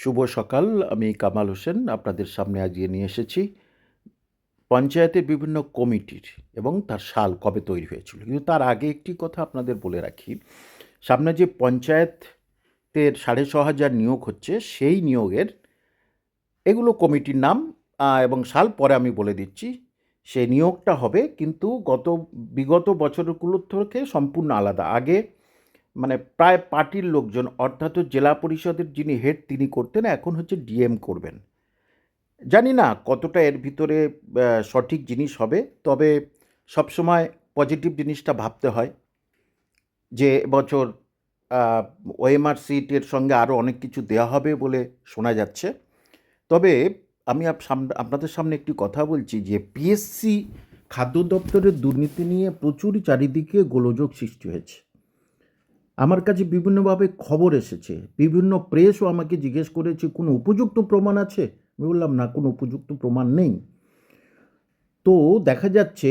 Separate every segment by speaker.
Speaker 1: শুভ সকাল, আমি কামাল হোসেন, আপনাদের সামনে আজকে নিয়ে এসেছি। পঞ্চায়েতের বিভিন্ন কমিটির এবং তার সাল কবে তৈরি হয়েছিল। কিন্তু তার আগে একটি কথা আপনাদের বলে রাখি। সামনে যে পঞ্চায়েতের সাড়ে ছ হাজার নিয়োগ হচ্ছে, সেই নিয়োগের এগুলো কমিটির নাম এবং সাল পরে আমি বলে দিচ্ছি। সেই নিয়োগটা হবে, কিন্তু গত, বিগত বছরগুলোর থেকে সম্পূর্ণ আলাদা। আগে মানে প্রায় পার্টির লোকজন, অর্থাৎ জেলা পরিষদের যিনি হেড তিনি করতেন, এখন হচ্ছে ডিএম করবেন। জানি না কতটা এর ভিতরে সঠিক জিনিস হবে, তবে সবসময় পজিটিভ জিনিসটা ভাবতে হয় যে এবছর ওএমআর সিটের সঙ্গে আরও অনেক কিছু দেওয়া হবে বলে শোনা যাচ্ছে। তবে আমি আপনাদের সামনে একটি কথা বলছি যে পিএসসি খাদ্য দপ্তরের দুর্নীতি নিয়ে প্রচুর চারিদিকে গোলযোগ সৃষ্টি হয়েছে। আমার কাছে বিভিন্নভাবে খবর এসেছে। বিভিন্ন প্রেসও আমাকে জিজ্ঞেস করেছে, কোনো উপযুক্ত প্রমাণ আছে? আমি বললাম, না, কোনো উপযুক্ত প্রমাণ নেই। তো দেখা যাচ্ছে,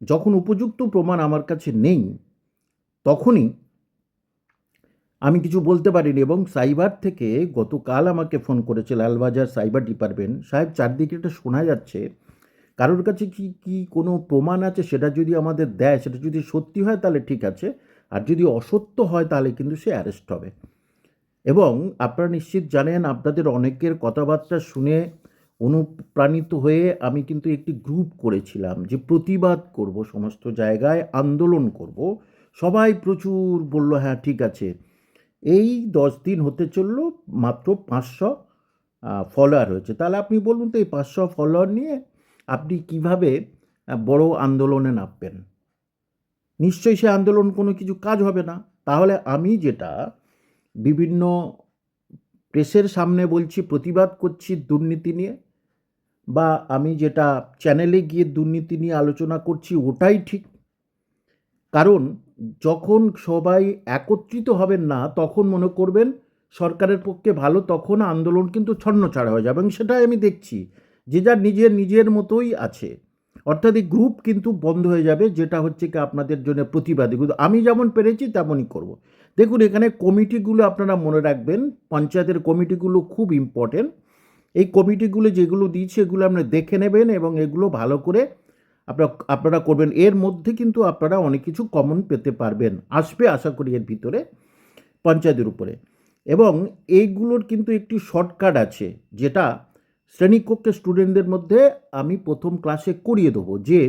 Speaker 1: যখন উপযুক্ত প্রমাণ আমার কাছে নেই, তখনই আমি কিছু বলতে পারিনি এবং সাইবার থেকে গতকাল আমাকে ফোন করেছে লালবাজার সাইবার ডিপার্টমেন্ট। সাহেব, চারদিকে এটা শোনা যাচ্ছে, কারোর কাছে কি কি কোনো প্রমাণ আছে? সেটা যদি আমাদের দেয়, সেটা যদি সত্যি হয়, তাহলে ঠিক আছে। আর যদি অসত্য হয় তাহলে কিন্তু সে অ্যারেস্ট হবে। এবং আপনারা নিশ্চিত জানেন, আপনাদের অনেকের কথাবার্তা শুনে অনুপ্রাণিত হয়ে আমি কিন্তু একটি গ্রুপ করেছিলাম যে প্রতিবাদ করব সমস্ত জায়গায়, আন্দোলন করব। সবাই প্রচুর বলল হ্যাঁ ঠিক আছে। এই দশ দিন হতে চলল, মাত্র পাঁচশো ফলোয়ার হয়েছে। তাহলে আপনি বলুন তো, এই পাঁচশো ফলোয়ার নিয়ে আপনি কীভাবে বড় আন্দোলনে নামবেন? নিশ্চয়ই সে আন্দোলন কোনো কিছু কাজ হবে না। তাহলে আমি যেটা বিভিন্ন প্রেসের সামনে বলছি, প্রতিবাদ করছি দুর্নীতি নিয়ে, বা আমি যেটা চ্যানেলে গিয়ে দুর্নীতি নিয়ে আলোচনা করছি ওটাই ঠিক। কারণ যখন সবাই একত্রিত হবেন না, তখন মনে করবেন সরকারের পক্ষে ভালো, তখন আন্দোলন কিন্তু ছন্নছাড়া হয়ে যাবে। এবং সেটাই আমি দেখছি। যে যার নিজের নিজের মতোই আছে। অর্থাৎ এই গ্রুপ কিন্তু বন্ধ হয়ে যাবে, যেটা হচ্ছে কি আপনাদের জন্য প্রতিবাদী। কিন্তু আমি যেমন পেরেছি তেমনই করব। দেখুন, এখানে কমিটিগুলো আপনারা মনে রাখবেন, পঞ্চায়েতের কমিটিগুলো খুব ইম্পর্টেন্ট এই কমিটিগুলো যেগুলো দিয়েছে, এগুলো আপনারা দেখে নেবেন এবং এগুলো ভালো করে আপনারা আপনারা করবেন। এর মধ্যে কিন্তু আপনারা অনেক কিছু কমন পেতে পারবেন। আসবে আশা করি এর ভিতরে, পঞ্চায়েতের উপরে। এবং এইগুলোর কিন্তু একটি শর্টকাট আছে, যেটা শ্রেণীকক্ষে স্টুডেন্টদের মধ্যে আমি প্রথম ক্লাসে করিয়ে দেবো যে,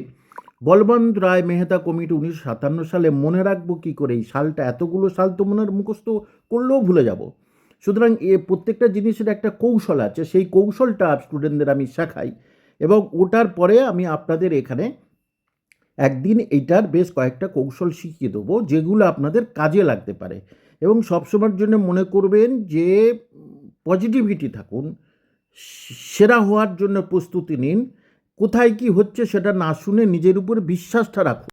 Speaker 1: বলবন্ত রায় মেহতা কমিটি উনিশশো সাতান্ন সালে মনে রাখব কী করে এই সালটা, এতগুলো সাল তো মনে হয় মুখস্থ করলেও ভুলে যাব। সুতরাং এ প্রত্যেকটা জিনিসের একটা কৌশল আছে, সেই কৌশলটা স্টুডেন্টদের আমি শেখাই এবং ওটার পরে আমি আপনাদের এখানে একদিন এইটার বেশ কয়েকটা কৌশল শিখিয়ে দেবো যেগুলো আপনাদের কাজে লাগতে পারে। এবং সবসময়ের জন্য মনে করবেন যে পজিটিভিটি থাকুন সেরা হওয়ার জন্য প্রস্তুতি নিন। কোথায় কি হচ্ছে সেটা না শুনে নিজের উপরে বিশ্বাসটা রাখুন।